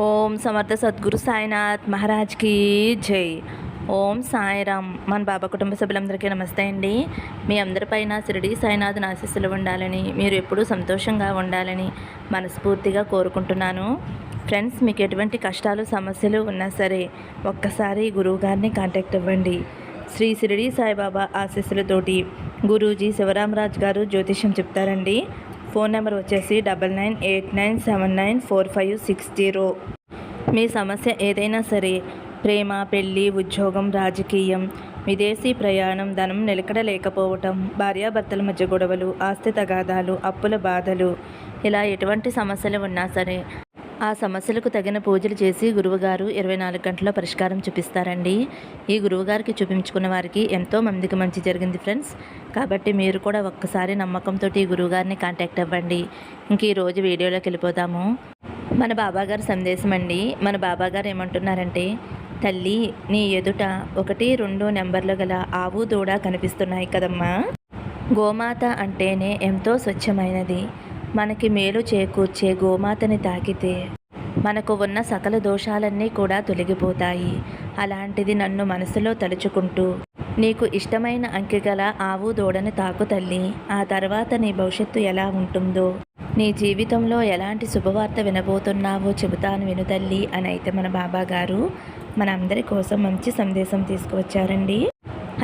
ఓం సమర్థ సద్గురు సాయినాథ్ మహారాజ్కి జై. ఓం సాయిరామ్ మన బాబా కుటుంబ సభ్యులందరికీ నమస్తే అండి. మీ అందరిపైన షిరిడి సాయినాథ్ ఆశీస్సులు ఉండాలని మీరు ఎప్పుడూ సంతోషంగా ఉండాలని మనస్ఫూర్తిగా కోరుకుంటున్నాను. ఫ్రెండ్స్ మీకు ఎటువంటి కష్టాలు సమస్యలు ఉన్నా సరే ఒక్కసారి గురువుగారిని కాంటాక్ట్ ఇవ్వండి శ్రీ షిరిడి సాయిబాబా ఆశీస్సులతోటి గురూజీ శివరామరాజ్ గారు జ్యోతిష్యం చెప్తారండి. ఫోన్ నెంబర్ వచ్చేసి double nine eight nine seven nine four five six zero. మీ సమస్య ఏదైనా సరే ప్రేమ పెళ్ళి ఉద్యోగం రాజకీయం విదేశీ ప్రయాణం ధనం నిలకడ లేకపోవటం భార్యాభర్తల మధ్య గొడవలు ఆస్తి తగాదాలు అప్పుల బాధలు ఇలా ఎటువంటి సమస్యలు ఉన్నా సరే ఆ సమస్యలకు తగిన పూజలు చేసి గురువుగారు ఇరవై నాలుగు గంటల్లో పరిష్కారం చూపిస్తారండి. ఈ గురువుగారికి చూపించుకున్న వారికి ఎంతో మందికి మంచి జరిగింది ఫ్రెండ్స్. కాబట్టి మీరు కూడా ఒక్కసారి నమ్మకంతో ఈ గురువుగారిని కాంటాక్ట్ అవ్వండి. ఇంక ఈరోజు వీడియోలోకి వెళ్ళిపోతాము మన బాబాగారు సందేశం అండి. మన బాబాగారు ఏమంటున్నారంటే తల్లి నీ ఎదుట ఒకటి రెండు నెంబర్లు గల ఆవు దూడ కనిపిస్తున్నాయి కదమ్మా. గోమాత అంటేనే ఎంతో స్వచ్ఛమైనది. మనకి మేలు చేకూర్చే గోమాతని తాకితే మనకు ఉన్న సకల దోషాలన్నీ కూడా తొలగిపోతాయి. అలాంటిది నన్ను మనసులో తలుచుకుంటూ నీకు ఇష్టమైన అంకెగల ఆవు దూడని తాకు తల్లి. ఆ తర్వాత నీ భవిష్యత్తు ఎలా ఉంటుందో నీ జీవితంలో ఎలాంటి శుభవార్త వినబోతున్నావో చెబుతాను విను తల్లి అని అయితే మన బాబా గారు మన అందరి కోసం మంచి సందేశం తీసుకువచ్చారండి.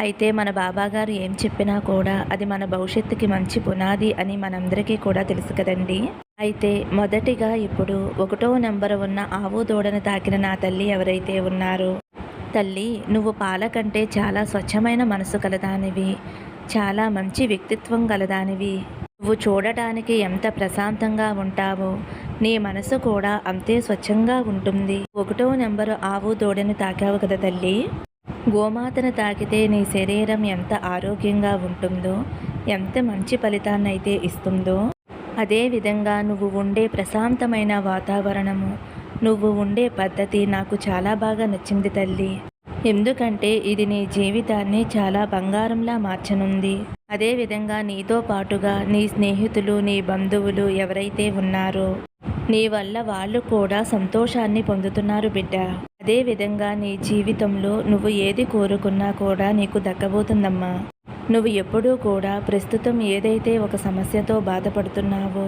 అయితే మన బాబాగారు ఏం చెప్పినా కూడా అది మన భవిష్యత్తుకి మంచి పునాది అని మనందరికీ కూడా తెలుసు కదండి. అయితే మొదటిగా ఇప్పుడు ఒకటో నెంబర్ ఉన్న ఆవు దూడను తాకిన నా తల్లి ఎవరైతే ఉన్నారో తల్లి నువ్వు పాల కంటే చాలా స్వచ్ఛమైన మనసు కలదానివి చాలా మంచి వ్యక్తిత్వం కలదానివి నువ్వు చూడటానికి ఎంత ప్రశాంతంగా ఉంటావో నీ మనసు కూడా అంతే స్వచ్ఛంగా ఉంటుంది. ఒకటో నెంబరు ఆవు దూడను తాకావు కదా తల్లి? గోమాతను తాకితే నీ శరీరం ఎంత ఆరోగ్యంగా ఉంటుందో ఎంత మంచి ఫలితాన్నైతే ఇస్తుందో అదేవిధంగా నువ్వు ఉండే ప్రశాంతమైన వాతావరణము నువ్వు ఉండే పద్ధతి నాకు చాలా బాగా నచ్చింది తల్లి. ఎందుకంటే ఇది నీ జీవితాన్ని చాలా బంగారంలా మార్చనుంది. అదేవిధంగా నీతో పాటుగా నీ స్నేహితులు నీ బంధువులు ఎవరైతే ఉన్నారో నీ వల్ల వాళ్ళు కూడా సంతోషాన్ని పొందుతున్నారు బిడ్డ. అదే విధంగా నీ జీవితంలో నువ్వు ఏది కోరుకున్నా కూడా నీకు దక్కబోతుందమ్మా. నువ్వు ఎప్పుడూ కూడా ప్రస్తుతం ఏదైతే ఒక సమస్యతో బాధపడుతున్నావో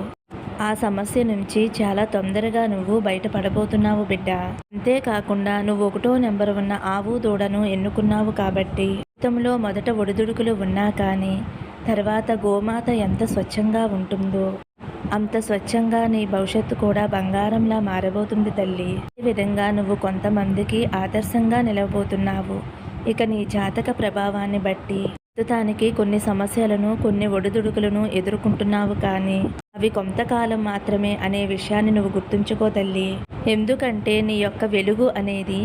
ఆ సమస్య నుంచి చాలా తొందరగా నువ్వు బయటపడబోతున్నావు బిడ్డ. అంతేకాకుండా నువ్వు ఒకటో నెంబర్ ఉన్న ఆవు దూడను ఎన్నుకున్నావు కాబట్టి జీవితంలో మొదట ఒడిదుడుకులు ఉన్నా కానీ తర్వాత గోమాత ఎంత స్వచ్ఛంగా ఉంటుందో అంత స్వచ్ఛంగా నీ భవిష్యత్తు కూడా బంగారంలా మారబోతుంది తల్లి. ఈ విధంగా నువ్వు కొంతమందికి ఆదర్శంగా నిలవబోతున్నావు. ఇక నీ జాతక ప్రభావాన్ని బట్టి ప్రస్తుతానికి కొన్ని సమస్యలను కొన్ని ఒడిదుడుకులను ఎదుర్కొంటున్నావు కానీ అవి కొంతకాలం మాత్రమే అనే విషయాన్ని నువ్వు గుర్తుంచుకో తల్లి. ఎందుకంటే నీ యొక్క వెలుగు అనేది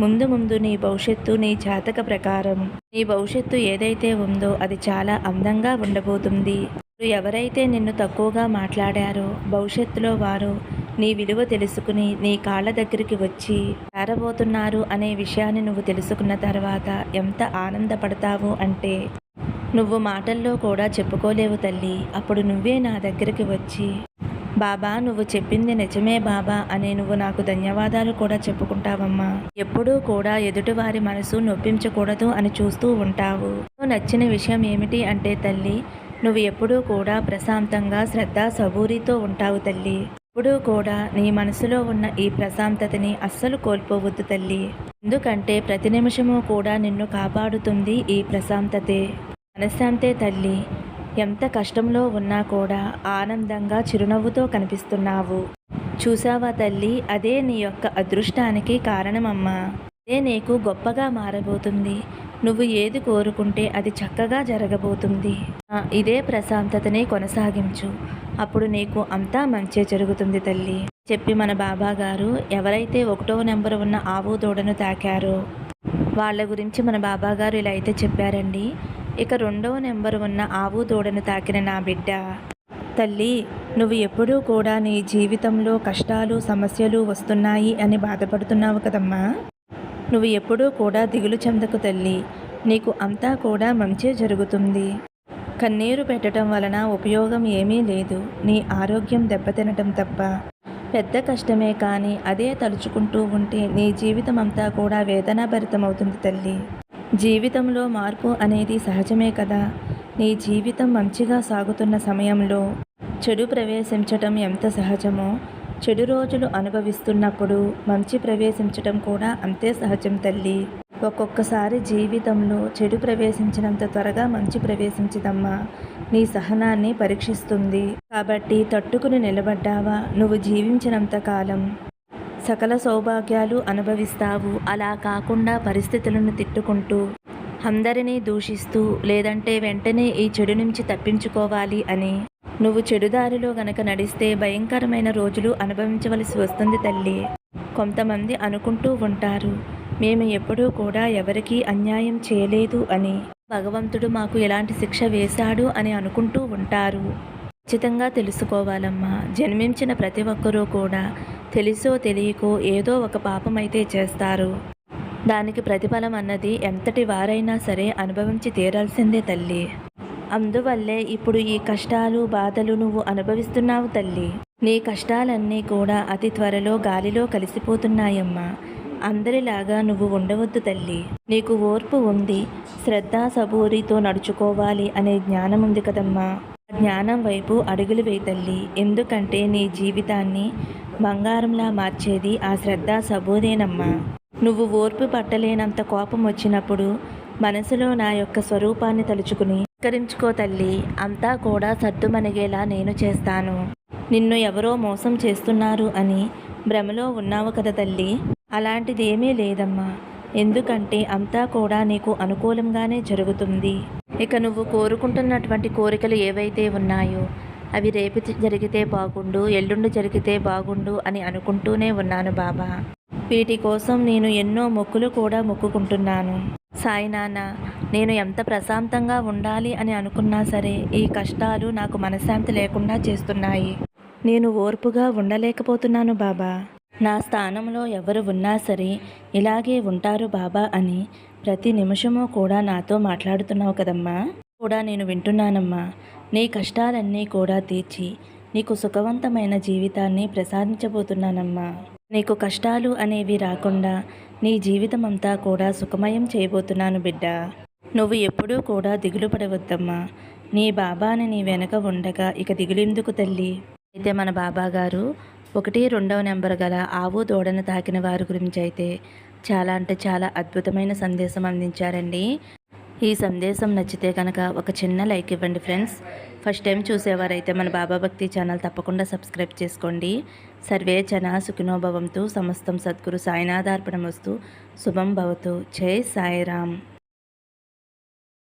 ముందు ముందు నీ భవిష్యత్తు నీ జాతక ప్రకారం. నీ భవిష్యత్తు ఏదైతే ఉందో అది చాలా అందంగా ఉండబోతుంది. ఎవరైతే నిన్ను తక్కువగా మాట్లాడారో భవిష్యత్తులో వారు నీ విలువ తెలుసుకుని నీ కాళ్ళ దగ్గరికి వచ్చి చేరబోతున్నారు అనే విషయాన్ని నువ్వు తెలుసుకున్న తర్వాత ఎంత ఆనందపడతావు అంటే నువ్వు మాటల్లో కూడా చెప్పుకోలేవు తల్లి. అప్పుడు నువ్వే నా దగ్గరికి వచ్చి బాబా నువ్వు చెప్పింది నిజమే బాబా అని నువ్వు నాకు ధన్యవాదాలు కూడా చెప్పుకుంటావమ్మా. ఎప్పుడూ కూడా ఎదుటివారి మనసు నొప్పించకూడదు అని చూస్తూ ఉంటావు. నచ్చిన విషయం ఏమిటి అంటే తల్లి నువ్వు ఎప్పుడూ కూడా ప్రశాంతంగా శ్రద్ధ సబూరితో ఉంటావు తల్లి. ఎప్పుడూ కూడా నీ మనసులో ఉన్న ఈ ప్రశాంతతని అస్సలు కోల్పోవద్దు తల్లి. ఎందుకంటే ప్రతి నిమిషము కూడా నిన్ను కాపాడుతుంది ఈ ప్రశాంతతే. మనశ్శాంతే తల్లి. ఎంత కష్టంలో ఉన్నా కూడా ఆనందంగా చిరునవ్వుతో కనిపిస్తున్నావు. చూసావా తల్లి? అదే నీ యొక్క అదృష్టానికి కారణమమ్మా. అదే నీకు గొప్పగా మారబోతుంది. నువ్వు ఏది కోరుకుంటే అది చక్కగా జరగబోతుంది. ఇదే ప్రశాంతతని కొనసాగించు. అప్పుడు నీకు అంతా మంచే జరుగుతుంది తల్లి. చెప్పి మన బాబా గారు ఎవరైతే ఒకటో నెంబర్ ఉన్న ఆవు దూడను తాకారో వాళ్ళ గురించి మన బాబా గారు ఇలా అయితే చెప్పారండి. ఇక రెండవ నెంబర్ ఉన్న ఆవు దూడను తాకిన నా బిడ్డ. తల్లి నువ్వు ఎప్పుడూ కూడా నీ జీవితంలో కష్టాలు సమస్యలు వస్తున్నాయి అని బాధపడుతున్నావు కదమ్మా. నువ్వు ఎప్పుడూ కూడా దిగులు చెందకు తల్లి. నీకు అంతా కూడా మంచే జరుగుతుంది. కన్నీరు పెట్టడం వలన ఉపయోగం ఏమీ లేదు. నీ ఆరోగ్యం దెబ్బతినటం తప్ప. పెద్ద కష్టమే కానీ అదే తలుచుకుంటూ ఉంటే నీ జీవితం అంతా కూడా వేదనాభరితమవుతుంది తల్లి. జీవితంలో మార్పు అనేది సహజమే కదా? నీ జీవితం మంచిగా సాగుతున్న సమయంలో చెడు ప్రవేశించటం ఎంత సహజమో చెడు రోజులు అనుభవిస్తున్నప్పుడు మంచి ప్రవేశించటం కూడా అంతే సహజం తల్లి. ఒక్కొక్కసారి జీవితంలో చెడు ప్రవేశించినంత త్వరగా మంచి ప్రవేశించదమ్మా. నీ సహనాన్ని పరీక్షిస్తుంది. కాబట్టి తట్టుకుని నిలబడ్డావా? నువ్వు జీవించినంత కాలం. సకల సౌభాగ్యాలు అనుభవిస్తావు. అలా కాకుండా పరిస్థితులను తిట్టుకుంటూ అందరినీ దూషిస్తూ లేదంటే వెంటనే ఈ చెడు నుంచి తప్పించుకోవాలి అని. నువ్వు చెడుదారిలో గనక నడిస్తే భయంకరమైన రోజులు అనుభవించవలసి వస్తుంది తల్లి. కొంతమంది అనుకుంటూ ఉంటారు మేము ఎప్పుడూ కూడా ఎవరికీ అన్యాయం చేయలేదు అని. భగవంతుడు మాకు ఎలాంటి శిక్ష వేశాడు అని అనుకుంటూ ఉంటారు. ఖచ్చితంగా తెలుసుకోవాలమ్మా. జన్మించిన ప్రతి ఒక్కరూ కూడా తెలుసో తెలియకో ఏదో ఒక పాపం అయితే చేస్తారు. దానికి ప్రతిఫలం అన్నది ఎంతటి వారైనా సరే అనుభవించి తీరాల్సిందే తల్లి. అందువల్లే ఇప్పుడు ఈ కష్టాలు బాధలు నువ్వు అనుభవిస్తున్నావు తల్లి. నీ కష్టాలన్నీ కూడా అతి త్వరలో గాలిలో కలిసిపోతున్నాయమ్మా. అందరిలాగా నువ్వు ఉండవద్దు తల్లి. నీకు ఓర్పు ఉంది. శ్రద్ధా సబూరితో నడుచుకోవాలి అనే జ్ఞానం ఉంది కదమ్మా. జ్ఞానం వైపు అడుగులు వేయి తల్లి. ఎందుకంటే నీ జీవితాన్ని బంగారంలా మార్చేది ఆ శ్రద్ధ సబూదేనమ్మా. నువ్వు ఓర్పు పట్టలేనంత కోపం వచ్చినప్పుడు మనసులో నా యొక్క స్వరూపాన్ని తలుచుకుని కరించుకో తల్లి అంతా కూడా సర్దుమణిగేలా నేను చేస్తాను. నిన్ను ఎవరో మోసం చేస్తున్నారు అని భ్రమలో ఉన్నావు కదా తల్లి. అలాంటిదేమీ లేదమ్మా. ఎందుకంటే అంతా కూడా నీకు అనుకూలంగానే జరుగుతుంది. ఇక నువ్వు కోరుకుంటున్నటువంటి కోరికలు ఏవైతే ఉన్నాయో అవి రేపు జరిగితే బాగుండు ఎల్లుండి జరిగితే బాగుండు అని అనుకుంటూనే ఉన్నాను బాబా. వీటి కోసం నేను ఎన్నో మొక్కులు కూడా మొక్కుకుంటున్నాను. సాయి నాన్న నేను ఎంత ప్రశాంతంగా ఉండాలి అని అనుకున్నా సరే ఈ కష్టాలు నాకు మనశ్శాంతి లేకుండా చేస్తున్నాయి. నేను ఓర్పుగా ఉండలేకపోతున్నాను బాబా. నా స్థానంలో ఎవరు ఉన్నా సరే ఇలాగే ఉంటారు బాబా అని ప్రతి నిమిషము కూడా నాతో మాట్లాడుతున్నావు కదమ్మా. కూడా నేను వింటున్నానమ్మా. నీ కష్టాలన్నీ కూడా తీర్చి నీకు సుఖవంతమైన జీవితాన్ని ప్రసాదించబోతున్నానమ్మా. నీకు కష్టాలు అనేవి రాకుండా నీ జీవితం అంతా కూడా సుఖమయం చేయబోతున్నాను బిడ్డ. నువ్వు ఎప్పుడూ కూడా దిగులు పడవద్దమ్మా. నీ బాబాని నీ వెనక ఉండగా ఇక దిగులెందుకు తల్లి? అయితే మన బాబా గారు ఒకటి రెండవ నెంబర్ గల ఆవు దూడను తాకిన వారి గురించి అయితే చాలా అంటే చాలా అద్భుతమైన సందేశం అందించారండి. ఈ సందేశం నచ్చితే కనుక ఒక చిన్న లైక్ ఇవ్వండి ఫ్రెండ్స్. ఫస్ట్ టైం చూసేవారైతే మన బాబా భక్తి ఛానల్ తప్పకుండా సబ్స్క్రైబ్ చేసుకోండి. సర్వే జన సుఖినోభవంతు సమస్తం సద్గురు సాయినాథార్పణమస్తు శుభం భవతు. జై సాయిరామ్.